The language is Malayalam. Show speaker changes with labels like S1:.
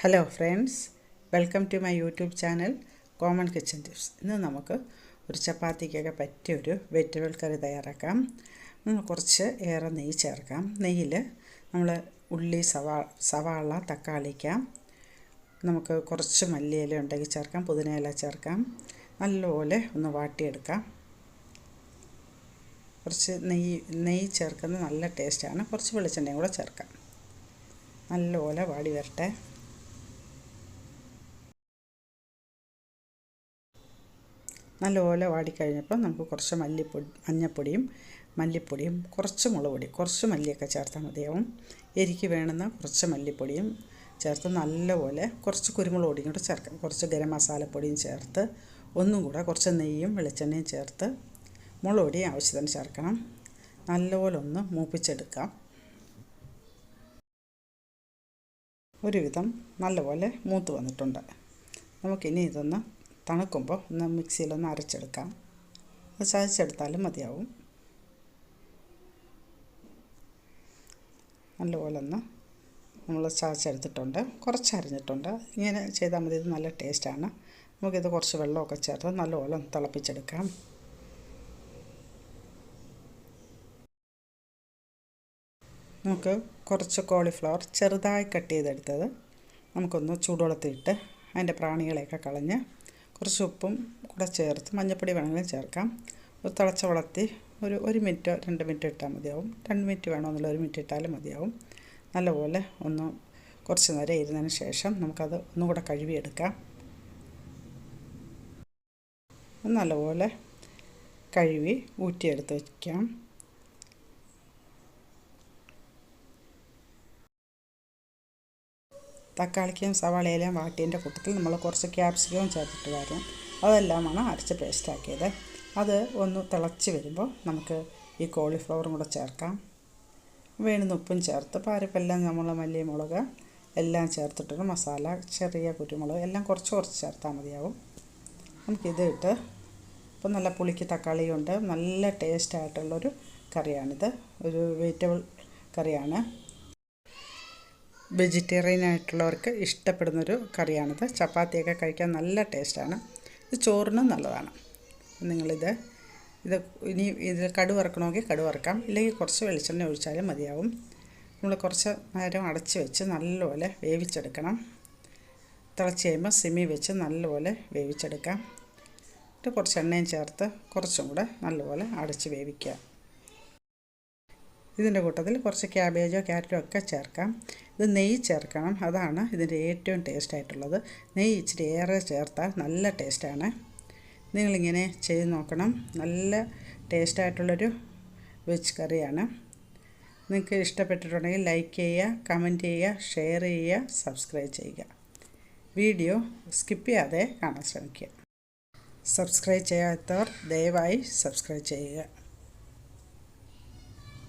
S1: Hello friends welcome to my YouTube channel common kitchen tips ഇന്ന് നമുക്ക് ഒരു ചപ്പാത്തിക്കൊക്കെ പറ്റിയ ഒരു വെജിറ്റബിൾ കറി തയ്യാറാക്കാം. നമ്മൾ കുറച്ച് ഏറെ നെയ്യ് ചേർക്കാം. നെയ്യിൽ നമ്മൾ ഉള്ളി സവാ സവാള തക്കാളിക്ക. നമുക്ക് കുറച്ച് മല്ലിയില ഉണ്ടെങ്കിൽ ചേർക്കാം പുതിനയില ചേർക്കാം. നല്ലപോലെ ഒന്ന് വാട്ടിയെടുക്കാം. കുറച്ച് നെയ്യ് നെയ്യ് ചേർക്കുന്നത് നല്ല ടേസ്റ്റാണ് കുറച്ച് വെളിച്ചെണ്ണയും കൂടെ ചേർക്കാം. നല്ലപോലെ വാടി വരട്ടെ. നല്ലപോലെ വാടിക്കഴിഞ്ഞപ്പോൾ നമുക്ക് കുറച്ച് മല്ലിപ്പൊടി മഞ്ഞൾപ്പൊടിയും മല്ലിപ്പൊടിയും കുറച്ച് മുളക് പൊടി കുറച്ച് മല്ലിയൊക്കെ ചേർത്താൽ മതിയാവും എരിക്ക് വേണ്ടുന്ന കുറച്ച് മല്ലിപ്പൊടിയും ചേർത്ത് നല്ലപോലെ കുറച്ച് കുരുമുളക് പൊടിയും കൂടെ ചേർക്കാം. കുറച്ച് ഗരം മസാലപ്പൊടിയും ചേർത്ത് ഒന്നും കൂടെ കുറച്ച് നെയ്യും വെളിച്ചെണ്ണയും ചേർത്ത് മുളക് പൊടി ആവശ്യത്തിന് ചേർക്കണം. നല്ലപോലെ ഒന്ന് മൂപ്പിച്ചെടുക്കാം. ഒരുവിധം നല്ലപോലെ മൂത്ത് വന്നിട്ടുണ്ട്. നമുക്കിനി ഇതൊന്ന് തണുക്കുമ്പോൾ ഒന്ന് മിക്സിയിലൊന്ന് അരച്ചെടുക്കാം. അത് ചതച്ചെടുത്താലും മതിയാവും. നല്ലപോലെ ഒന്ന് നമ്മൾ ചതച്ചെടുത്തിട്ടുണ്ട്. കുറച്ച് അരിഞ്ഞിട്ടുണ്ട്. ഇങ്ങനെ ചെയ്താൽ മതി. ഇത് നല്ല ടേസ്റ്റാണ്. നമുക്കിത് കുറച്ച് വെള്ളമൊക്കെ ചേർത്ത് നല്ലപോലെ ഒന്ന് തിളപ്പിച്ചെടുക്കാം. നമുക്ക് കുറച്ച് കോളിഫ്ലവർ ചെറുതായി കട്ട് ചെയ്തെടുത്തത് നമുക്കൊന്ന് ചൂടുവെള്ളത്തിലിട്ട് അതിന്റെ പ്രാണികളെയൊക്കെ കളഞ്ഞ് കുറച്ച് ഉപ്പും കൂടെ ചേർത്ത് മഞ്ഞൾപ്പൊടി വേണമെങ്കിലും ചേർക്കാം. ഒരു തിളച്ച വെള്ളത്തിൽ ഒരു ഒരു മിനിറ്റോ രണ്ട് മിനിറ്റ് ഇട്ടാൽ മതിയാവും. രണ്ട് മിനിറ്റ് വേണമെന്നുള്ള ഒരു മിനിറ്റ് ഇട്ടാലും മതിയാവും. നല്ലപോലെ ഒന്ന് കുറച്ച് നേരം ഇരുന്നതിന് ശേഷം നമുക്കത് ഒന്നും കൂടെ കഴുകിയെടുക്കാം. നല്ലപോലെ കഴുകി ഊറ്റിയെടുത്ത് വയ്ക്കാം. തക്കാളിക്കും സവാളയിലും വാട്ടിയതിന്റെ കൂട്ടത്തിൽ നമ്മൾ കുറച്ച് ക്യാപ്സിക്കവും ചേർത്തിട്ടുണ്ടായിരുന്നു അതെല്ലാമാണ് അരച്ച് പേസ്റ്റാക്കിയത് അത് ഒന്ന് തിളച്ച് വരുമ്പോൾ നമുക്ക് ഈ കോളിഫ്ലവറും കൂടെ ചേർക്കാം. വേണുന്ന ഉപ്പും ചേർത്ത് പാരപ്പെല്ലാം നമ്മൾ മല്ലി മുളക് എല്ലാം ചേർത്തിട്ടുണ്ട് മസാല ചെറിയ കുരുമുളക് എല്ലാം കുറച്ച് കുറച്ച് ചേർത്താൽ മതിയാവും. നമുക്കിത് ഇട്ട് ഇപ്പം നല്ല പുളിക്ക് തക്കാളിയുണ്ട് നല്ല ടേസ്റ്റ് ആയിട്ടുള്ളൊരു കറിയാണിത്. ഒരു വെജിറ്റബിൾ കറിയാണ്. വെജിറ്റേറിയൻ ആയിട്ടുള്ളവർക്ക് ഇഷ്ടപ്പെടുന്നൊരു കറിയാണിത്. ചപ്പാത്തിയൊക്കെ കഴിക്കാൻ നല്ല ടേസ്റ്റാണ്. ഇത് ചോറിനും നല്ലതാണ്. നിങ്ങളിത് ഇത് ഇനി ഇത് കടു വറക്കണമെങ്കിൽ കടു വറക്കാം. ഇല്ലെങ്കിൽ കുറച്ച് വെളിച്ചെണ്ണ ഒഴിച്ചാലും മതിയാവും. നമ്മൾ കുറച്ച് നേരം അടച്ച് വെച്ച് നല്ലപോലെ വേവിച്ചെടുക്കണം. തിളച്ച് കഴിയുമ്പോൾ സിമി വെച്ച് നല്ലപോലെ വേവിച്ചെടുക്കാം. എന്നിട്ട് കുറച്ച് എണ്ണയും ചേർത്ത് കുറച്ചും കൂടെ നല്ലപോലെ അടച്ച് വേവിക്കുക. ഇതിന്റെ കൂട്ടത്തിൽ കുറച്ച് ക്യാബേജോ ക്യാരറ്റോ ഒക്കെ ചേർക്കാം. ഇത് നെയ്യ് ചേർക്കണം. അതാണ് ഇതിന്റെ ഏറ്റവും ടേസ്റ്റ് ആയിട്ടുള്ളത് നെയ്യ് ഇച്ചിരി ഏറെ ചേർത്താൽ നല്ല ടേസ്റ്റാണ്. നിങ്ങളിങ്ങനെ ചെയ്ത് നോക്കണം. നല്ല ടേസ്റ്റായിട്ടുള്ളൊരു വെജ് കറിയാണ്. നിങ്ങൾക്ക് ഇഷ്ടപ്പെട്ടിട്ടുണ്ടെങ്കിൽ ലൈക്ക് ചെയ്യുക കമന്റ് ചെയ്യുക ഷെയർ ചെയ്യുക സബ്സ്ക്രൈബ് ചെയ്യുക. വീഡിയോ സ്കിപ്പ് ചെയ്യാതെ കാണാൻ ശ്രമിക്കുക. സബ്സ്ക്രൈബ് ചെയ്യാത്തവർ ദയവായി സബ്സ്ക്രൈബ് ചെയ്യുക.